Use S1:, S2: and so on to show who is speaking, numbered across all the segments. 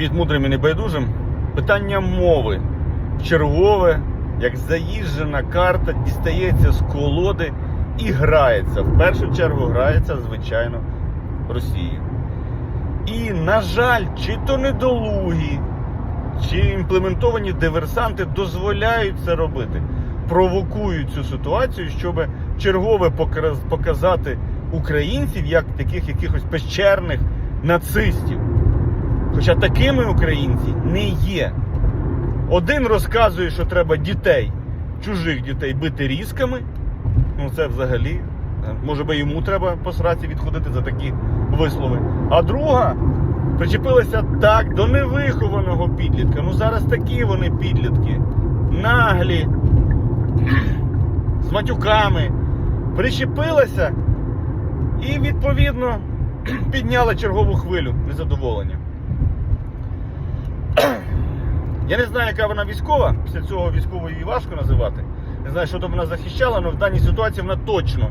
S1: Від мудрим і небайдужим питання мови. Чергове, як заїжджена карта, дістається з колоди і грається. В першу чергу грається, звичайно, Росією. І, на жаль, чи то недолугі, чи імплементовані диверсанти дозволяють це робити, провокують цю ситуацію, щоб чергове показати українців як таких якихось пещерних нацистів. Хоча такими українці не є. Один розказує, що треба дітей, чужих дітей бити різками. Ну це взагалі. е, Може би йому треба по сраці відходити за такі вислови. А друга причепилася так до невихованого підлітка. Ну зараз такі вони підлітки. Наглі, з матюками. Причепилася і відповідно підняла чергову хвилю незадоволення. Я не знаю, яка вона військова. Після цього військовою її важко називати. Не знаю, що там вона захищала, але в даній ситуації вона точно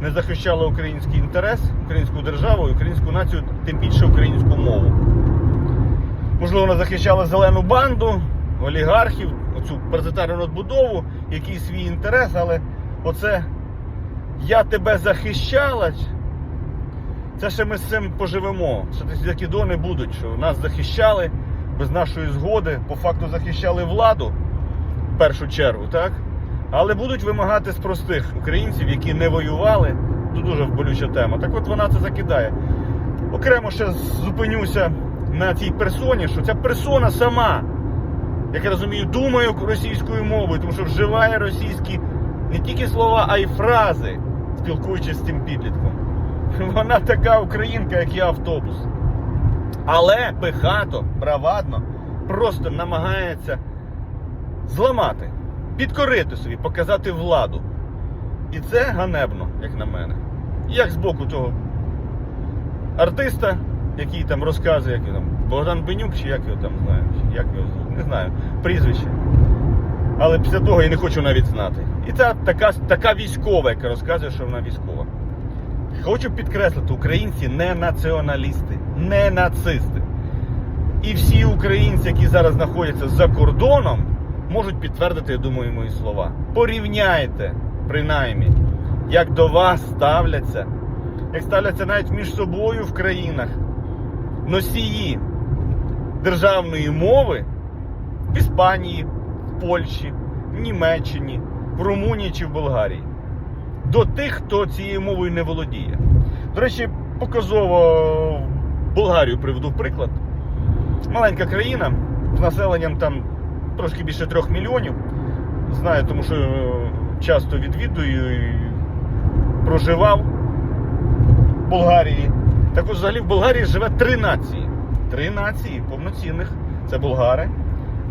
S1: не захищала український інтерес, українську державу, українську націю, тим більше українську мову. Можливо, вона захищала зелену банду, олігархів, оцю паразитарну надбудову, який свій інтерес, але оце я тебе захищала. Це ще ми з цим поживемо. Ще такі закидони будуть, що нас захищали без нашої згоди, по факту захищали владу в першу чергу, так? Але будуть вимагати з простих українців, які не воювали. Тут дуже болюча тема. Так от вона це закидає. Окремо ще зупинюся на цій персоні, що ця персона сама, як я розумію, думає російською мовою, тому що вживає російські не тільки слова, а й фрази, спілкуючись з цим підлітком. Вона така українка, як я автобус. Але пихато, бравадно, просто намагається зламати, підкорити собі, показати владу. І це ганебно, як на мене. Як з боку того артиста, який там розказує, як там, Богдан Бенюк, чи як його там знаю, як його не знаю, прізвище. Але після того я не хочу навіть знати. І це така, така військова, яка розказує, що вона військова. Хочу підкреслити, українці не націоналісти, не нацисти. І всі українці, які зараз знаходяться за кордоном, можуть підтвердити, я думаю, мої слова. Порівняйте, принаймні, як до вас ставляться, як ставляться навіть між собою в країнах носії державної мови в Іспанії, в Польщі, в Німеччині, в Румунії чи в Болгарії до тих, хто цією мовою не володіє. До речі, показово Болгарію приведу приклад. Маленька країна з населенням там трошки більше трьох мільйонів. Знаю, тому що е, часто відвідую і проживав в Болгарії. Так от взагалі в Болгарії живе три нації. Три нації повноцінних. Це болгари,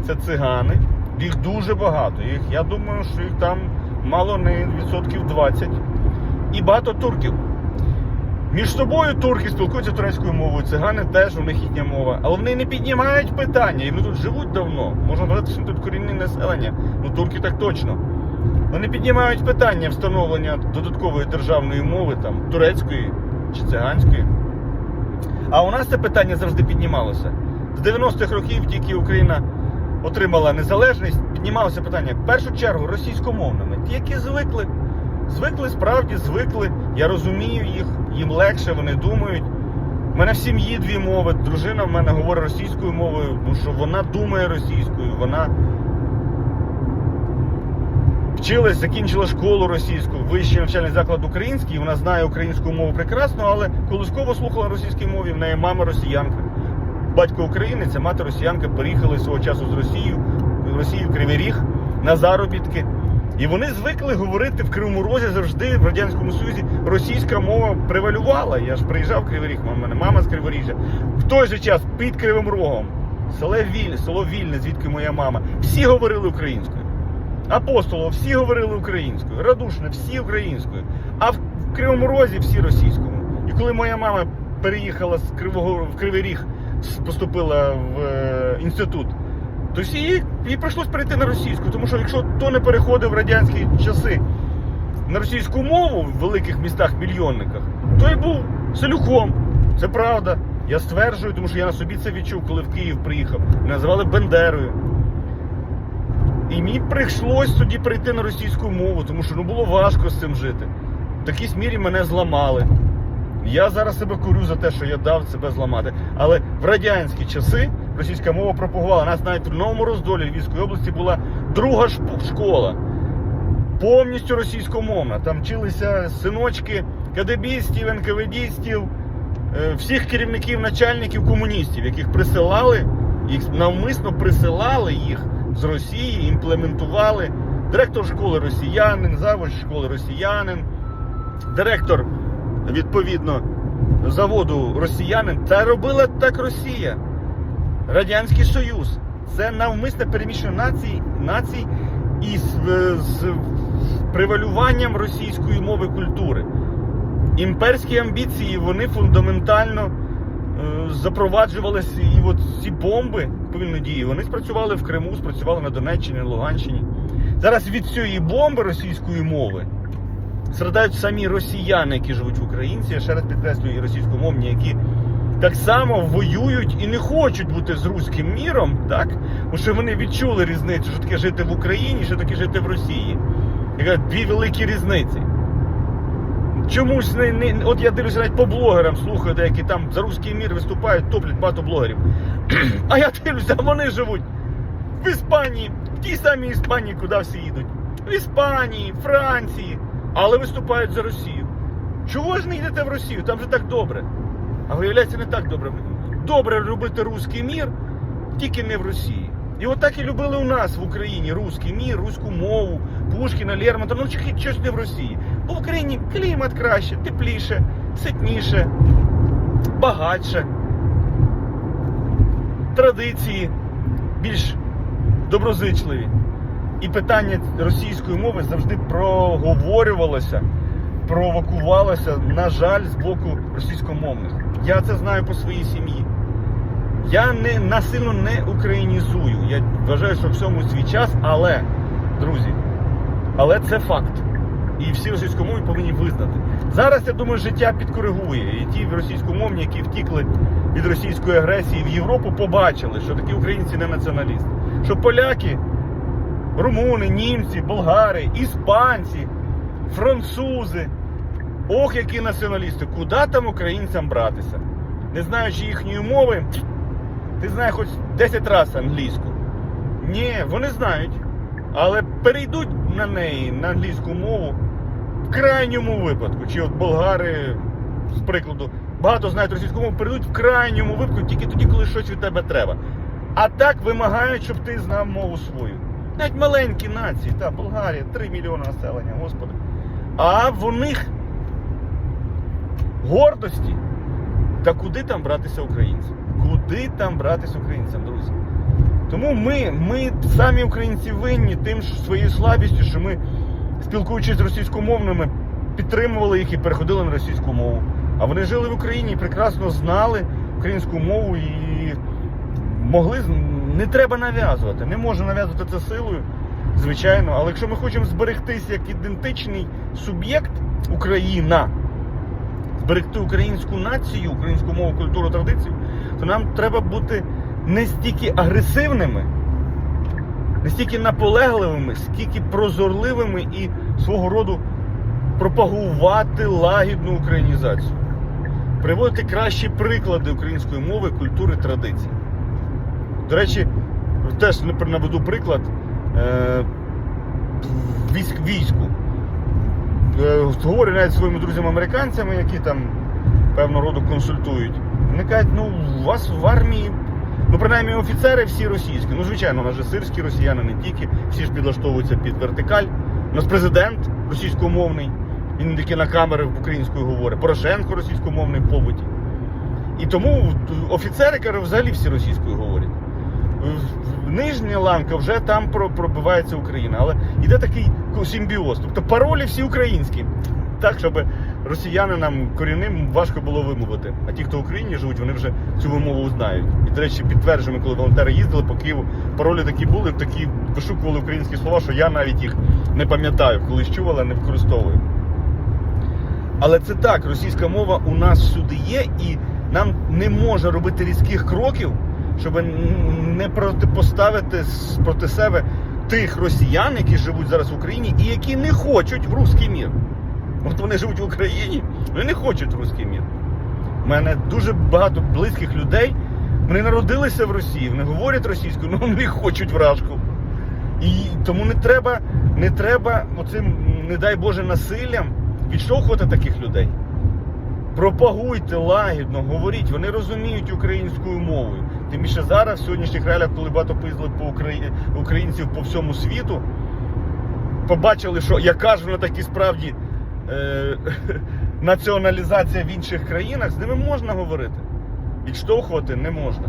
S1: це цигани. Їх дуже багато. Їх, я думаю, що їх там мало не відсотків 20. І багато турків. Між собою турки спілкуються турецькою мовою, цигани теж у них їхня мова. Але вони не піднімають питання, і вони тут живуть давно. Можна говорити, що тут корінне населення. Ну турки так точно. Вони піднімають питання встановлення додаткової державної мови, там, турецької чи циганської. А у нас це питання завжди піднімалося. З 90-х років тільки Україна отримала незалежність, піднімалося питання в першу чергу російськомовними. Ті, які звикли. Звикли, справді звикли. Я розумію їх, їм легше, вони думають. У мене в сім'ї дві мови. Дружина в мене говорить російською мовою, тому що вона думає російською, вона вчилась, закінчила школу російську, вищий навчальний заклад український, вона знає українську мову прекрасно, але колисково слухала російській мові, в неї мама росіянка. Батько українець, мати росіянка переїхали свого часу з Росією, в Росію Кривий Ріг на заробітки. І вони звикли говорити в Кривому Розі завжди в Радянському Союзі російська мова превалювала. Я ж приїжджав в Кривий Ріг, у мене мама з Криворіжжя. В той же час під Кривим Рогом, село Вільне, село Вільне, звідки моя мама, всі говорили українською. Апостолов всі говорили українською, Радушне всі українською. А в Кривому Розі всі російською. І коли моя мама переїхала з Кривого в Кривий Ріг, поступила в е, інститут, то всі їй, прийшлось перейти на російську, тому що якщо хто не переходив в радянські часи на російську мову в великих містах мільйонниках, той був селюком. Це правда. Я стверджую, тому що я на собі це відчув, коли в Київ приїхав. Мене називали Бендерою. І мені прийшлось тоді прийти на російську мову, тому що ну було важко з цим жити. В такій мірі мене зламали. Я зараз себе курю за те, що я дав себе зламати. Але в радянські часи російська мова пропагувала. У нас навіть в Новому роздолі Львівської області була друга школа. Повністю російськомовна. Там вчилися синочки КДБістів, НКВДістів, е, всіх керівників, начальників комуністів, яких присилали, їх навмисно присилали їх з Росії, імплементували. Директор школи росіянин, завуч школи росіянин, директор відповідно заводу росіянин. Це робила так Росія. Радянський Союз. Це навмисне переміщення націй, націй із з превалюванням російської мови культури. Імперські амбіції вони фундаментально е, запроваджувалися, і от ці бомби повільної дії, вони спрацювали в Криму, спрацювали на Донеччині, Луганщині. Зараз від цієї бомби російської мови страдають самі росіяни, які живуть в Українці, я ще раз підкреслюю, і російськомовні, які так само воюють і не хочуть бути з руським міром, так? Тому що вони відчули різницю, що таке жити в Україні, що таке жити в Росії. Яка дві великі різниці. Чомусь не, не от я дивлюся навіть по блогерам, слухаю, деякі там за руський мір виступають, топлять багато блогерів. А я дивлюся, вони живуть в Іспанії, в тій самій Іспанії, куди всі їдуть. В Іспанії, Франції, але виступають за Росію. Чого ж не йдете в Росію? Там же так добре. А виявляється, не так добре. Добре любити руський мір, тільки не в Росії. І от так і любили у нас в Україні руський мір, руську мову, Пушкіна, Лермонтова, ну чи- щось не в Росії. Бо в Україні клімат краще, тепліше, ситніше, багатше. Традиції більш доброзичливі. І питання російської мови завжди проговорювалося, провокувалося, на жаль, з боку російськомовних. Я це знаю по своїй сім'ї. Я не насильно не українізую. Я вважаю, що всьому свій час, але, друзі, але це факт. І всі російськомовні повинні визнати. Зараз, я думаю, життя підкоригує. І ті російськомовні, які втікли від російської агресії в Європу, побачили, що такі українці не націоналісти. Що поляки, румуни, німці, болгари, іспанці, французи. Ох, які націоналісти! Куди там українцям братися? Не знаючи їхньої мови, ти знаєш хоч 10 разів англійську. Ні, вони знають. Але перейдуть на неї, на англійську мову, в крайньому випадку. Чи от болгари, з прикладу, багато знають російську мову, перейдуть в крайньому випадку тільки тоді, коли щось від тебе треба. А так вимагають, щоб ти знав мову свою. Навіть маленькі нації, та Болгарія, 3 мільйони населення, господи. А в них гордості. Та куди там братися українцям? Куди там братися українцям, друзі? Тому ми, ми самі українці винні тим що своєю слабістю, що ми, спілкуючись з російськомовними, підтримували їх і переходили на російську мову. А вони жили в Україні і прекрасно знали українську мову і могли не треба нав'язувати. Не можна нав'язувати це силою, звичайно. Але якщо ми хочемо зберегтися як ідентичний суб'єкт Україна, зберегти українську націю, українську мову, культуру, традицію, то нам треба бути не стільки агресивними, не стільки наполегливими, скільки прозорливими і свого роду пропагувати лагідну українізацію. Приводити кращі приклади української мови, культури, традицій. До речі, теж наведу приклад е, військ, війську. Е, говорю навіть своїми друзями-американцями, які там певного роду консультують. Вони кажуть, ну у вас в армії, ну принаймні офіцери всі російські. Ну, звичайно, у нас же сирські росіяни не тільки, всі ж підлаштовуються під вертикаль. У нас президент російськомовний, він тільки на камери українською говорить, Порошенко російськомовний в побуті. І тому офіцери, кажу, взагалі всі російською говорять. Ланка вже там пробивається Україна, але йде такий симбіоз. Тобто паролі всі українські. Так, щоб росіянинам корінним важко було вимовити. А ті, хто в Україні живуть, вони вже цю вимову знають. І, до речі, підтверджуємо, коли волонтери їздили по Києву, паролі такі були, такі вишукували українські слова, що я навіть їх не пам'ятаю, колись чув, але не використовую. Але це так, російська мова у нас всюди є, і нам не може робити різких кроків, щоб не протипоставити проти себе тих росіян, які живуть зараз в Україні і які не хочуть в русський мір. От вони живуть в Україні, вони не хочуть в русський мір. У мене дуже багато близьких людей. Вони народилися в Росії, вони говорять російською, але вони хочуть вражку. І тому не треба, не треба оцим, не дай Боже, насиллям відштовхувати таких людей. Пропагуйте лагідно, говоріть, вони розуміють українською мовою. Тим більше зараз, в сьогоднішніх реаліях, коли багато поїздили по Україні, українців по всьому світу, побачили, що яка ж вона таки справді е, націоналізація в інших країнах, з ними можна говорити. Відштовхувати не можна.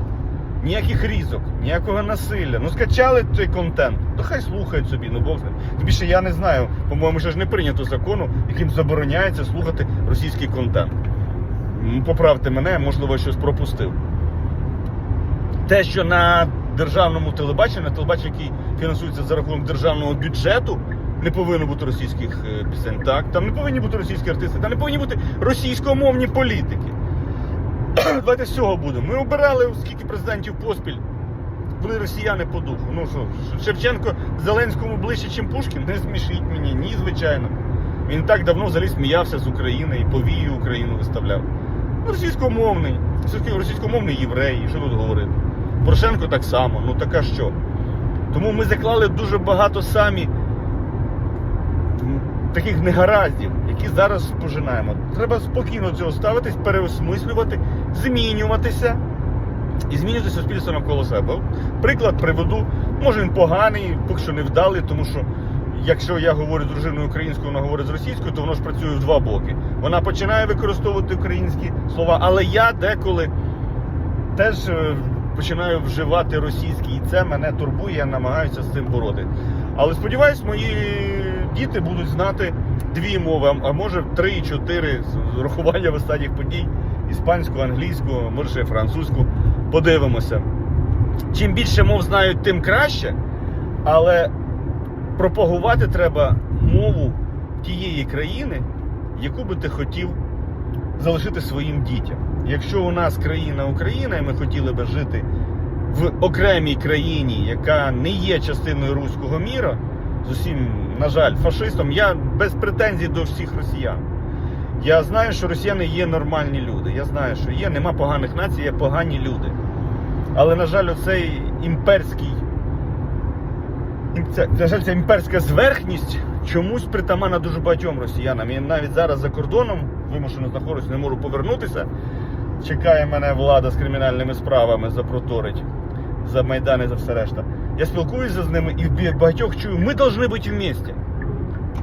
S1: Ніяких різок, ніякого насилля. Ну скачали цей контент, то хай слухають собі, ну Бог з. Тим більше я не знаю, по-моєму, ще ж не прийнято закону, яким забороняється слухати російський контент. Поправте мене, можливо, щось пропустив. Те, що на державному телебаченні, на телебаченні, який фінансується за рахунок державного бюджету, не повинно бути російських е, пісень. Так, там не повинні бути російські артисти, там не повинні бути російськомовні політики. Давайте з цього будемо. Ми обирали скільки президентів поспіль. Були росіяни по духу. Ну що, Шевченко Зеленському ближче, ніж Пушкін? Не смішіть мені, ні, звичайно. Він так давно взагалі сміявся з України і повію Україну виставляв. Ну, Російськомовний, Російсько- російськомовний єврей, що тут говорити? Порошенко так само, ну така що. Тому ми заклали дуже багато самі таких негараздів, які зараз пожинаємо. Треба спокійно цього ставитись, переосмислювати, змінюватися і змінювати суспільство навколо себе. Приклад приведу, може він поганий, поки що невдалий, тому що якщо я говорю з дружиною українською, вона говорить з російською, то воно ж працює в два боки. Вона починає використовувати українські слова, але я деколи теж е, починаю вживати російські, і це мене турбує, я намагаюся з цим бороти. Але сподіваюсь, мої діти будуть знати дві мови, а може три, чотири з урахування останніх подій: іспанську, англійську, може ще французьку. Подивимося. Чим більше мов знають, тим краще, але пропагувати треба мову тієї країни, яку би ти хотів залишити своїм дітям. Якщо у нас країна Україна, і ми хотіли би жити в окремій країні, яка не є частиною руського міра, з усім, на жаль, фашистом, я без претензій до всіх росіян. Я знаю, що росіяни є нормальні люди. Я знаю, що є, нема поганих націй, є погані люди. Але, на жаль, оцей імперський. Ця, на жаль, ця імперська зверхність чомусь притаманна дуже багатьом росіянам. І навіть зараз за кордоном вимушено знаходжусь, не можу повернутися. Чекає мене влада з кримінальними справами запроторить за Майдан і за все решта. Я спілкуюся з ними і багатьох чую, ми повинні бути в місті.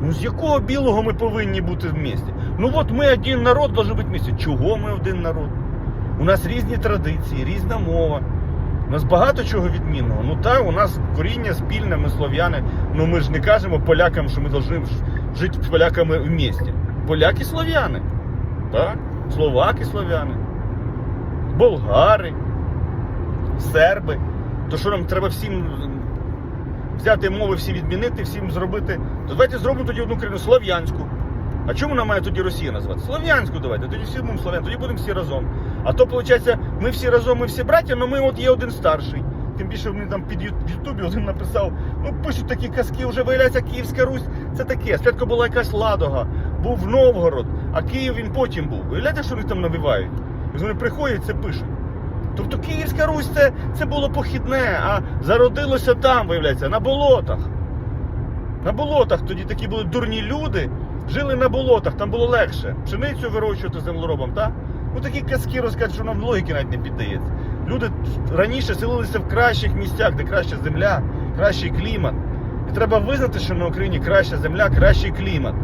S1: Ну з якого білого ми повинні бути в місті? Ну от ми один народ повинен бути в місті. Чого ми один народ? У нас різні традиції, різна мова. У нас багато чого відмінного. Ну так, у нас коріння спільне, ми слов'яни. Ну ми ж не кажемо полякам, що ми повинні жити з поляками в місті. Поляки слов'яни. Так? Словаки слов'яни. Болгари, серби. То що нам треба всім взяти мови, всі відмінити, всім зробити. То давайте зробимо тоді одну країну слов'янську. А чому нам має тоді Росія назвати? Слов'янську давайте, тоді всі будемо слов'ян, тоді будемо всі разом. А то, виходить, ми всі разом, ми всі браття, але ми от є один старший. Тим більше мені там під Ютубі один написав, ну пишуть такі казки, вже виявляється Київська Русь. Це таке. Спочатку була якась Ладога, був Новгород, а Київ він потім був. Виявляєте, що вони там навівають? Вони приходять, це пишуть. Тобто Київська Русь це, це було похідне, а зародилося там, виявляється, на болотах. На болотах тоді такі були дурні люди, жили на болотах, там було легше. Пшеницю вирощувати землеробом, так? Ну такі казки розказують, що нам логіки навіть не піддається. Люди раніше селилися в кращих місцях, де краща земля, кращий клімат. І треба визнати, що на Україні краща земля, кращий клімат.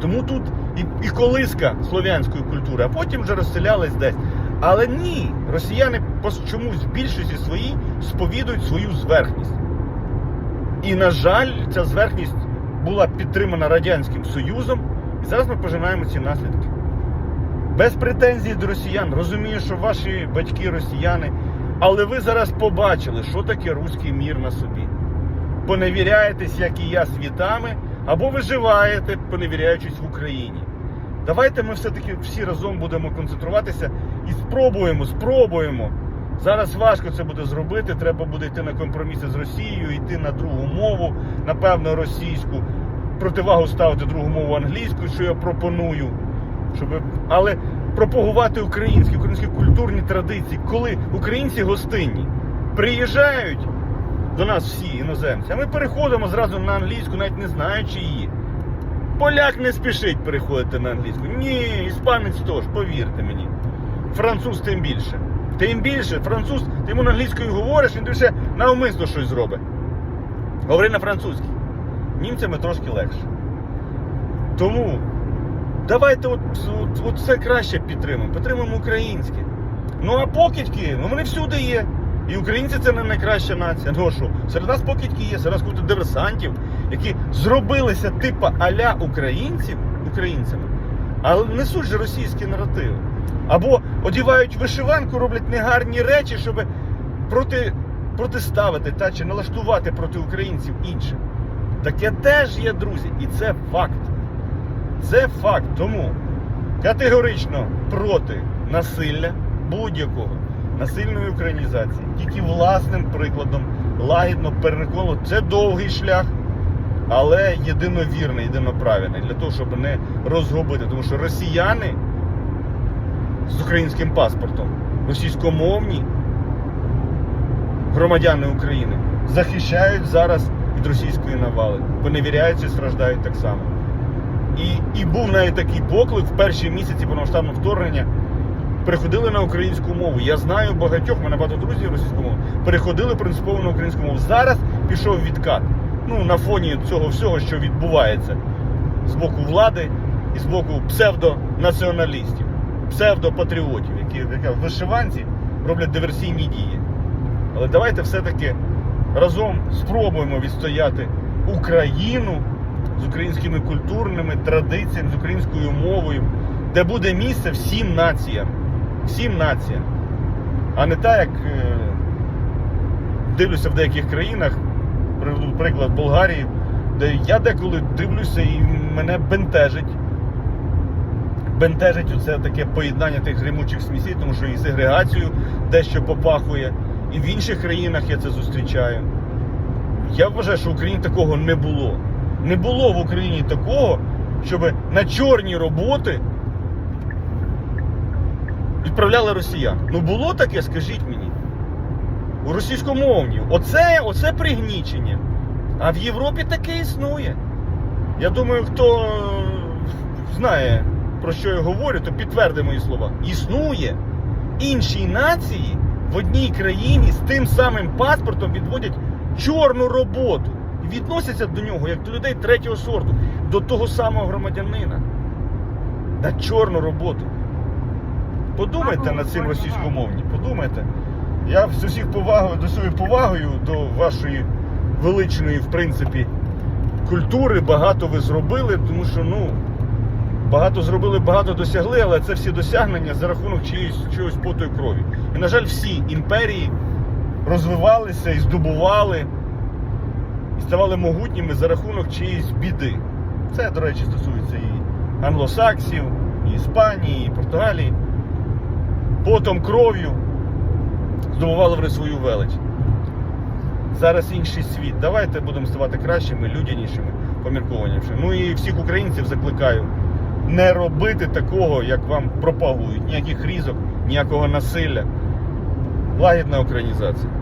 S1: Тому тут і, і колиска слов'янської культури, а потім вже розселялись десь. Але ні, росіяни чомусь в більшості своїй сповідують свою зверхність. І, на жаль, ця зверхність була підтримана Радянським Союзом, і зараз ми пожинаємо ці наслідки. Без претензій до росіян. Розумію, що ваші батьки росіяни, але ви зараз побачили, що таке руський мір на собі. Поневіряєтесь, як і я, світами, або виживаєте, поневіряючись в Україні. Давайте ми все-таки всі разом будемо концентруватися і спробуємо, спробуємо. Зараз важко це буде зробити. Треба буде йти на компроміси з Росією, йти на другу мову, напевно, російську. Противагу ставити другу мову англійську, що я пропоную. Щоб... Але пропагувати українські, українські культурні традиції, коли українці гостинні приїжджають до нас всі іноземці, а ми переходимо зразу на англійську, навіть не знаючи її. Поляк не спішить переходити на англійську. Ні, іспанець теж, повірте мені. Француз тим більше. Тим більше, француз, ти йому на англійською говориш, він ще навмисно щось зробить. Говори на французькій. Німцями трошки легше. Тому давайте от, от, от це краще підтримуємо. Підтримуємо українське. Ну а покидьки, ну вони всюди є. І українці це не найкраща нація. Ну що? Серед нас покидьки є, серед нас купа диверсантів, які зробилися типа аля українців українцями, але несуть же російські наративи. Або одівають вишиванку, роблять негарні речі, щоб проти, протиставити та чи налаштувати проти українців інших. Таке теж є, друзі, і це факт. Це факт. Тому категорично проти насилля будь-якого насильної українізації, тільки власним прикладом, лагідно, переконливо. Це довгий шлях, але єдиновірний, єдиноправильний, для того, щоб не розгубити. Тому що росіяни з українським паспортом, російськомовні громадяни України захищають зараз від російської навали, поневіряються і страждають так само. І, і був навіть такий поклик в перші місяці повномасштабного вторгнення. Переходили на українську мову. Я знаю багатьох, мене багато друзів російською мовою, переходили принципово на українську мову. Зараз пішов відкат. Ну, на фоні цього всього, що відбувається з боку влади і з боку псевдонаціоналістів, псевдопатріотів, які в вишиванці роблять диверсійні дії. Але давайте все-таки разом спробуємо відстояти Україну з українськими культурними традиціями, з українською мовою, де буде місце всім націям. Всім націям. А не так, як е, дивлюся в деяких країнах, приведу приклад Болгарії, де я деколи дивлюся і мене бентежить. Бентежить оце таке поєднання тих гримучих смісів, тому що і сегрегацію дещо попахує. І в інших країнах я це зустрічаю. Я вважаю, що в Україні такого не було. Не було в Україні такого, щоб на чорні роботи відправляли росіян. Ну було таке, скажіть мені. У російськомовні. Оце, оце пригнічення. А в Європі таке існує. Я думаю, хто е, знає, про що я говорю, то підтверди мої слова. Існує. Інші нації в одній країні з тим самим паспортом відводять чорну роботу. І відносяться до нього як до людей третього сорту, до того самого громадянина. На чорну роботу. Подумайте над цим російськомовні, подумайте. Я з усіх повагою, до своєю повагою до вашої величної, в принципі, культури багато ви зробили, тому що, ну, багато зробили, багато досягли, але це всі досягнення за рахунок чиїсь, чогось поту і крові. І, на жаль, всі імперії розвивалися і здобували, і ставали могутніми за рахунок чиїсь біди. Це, до речі, стосується і англосаксів, і Іспанії, і Португалії. Потом кров'ю здобували вони свою велич. Зараз інший світ. Давайте будемо ставати кращими, людянішими, поміркованішими. Ну і всіх українців закликаю не робити такого, як вам пропагують. Ніяких різок, ніякого насилля. Лагідна українізація.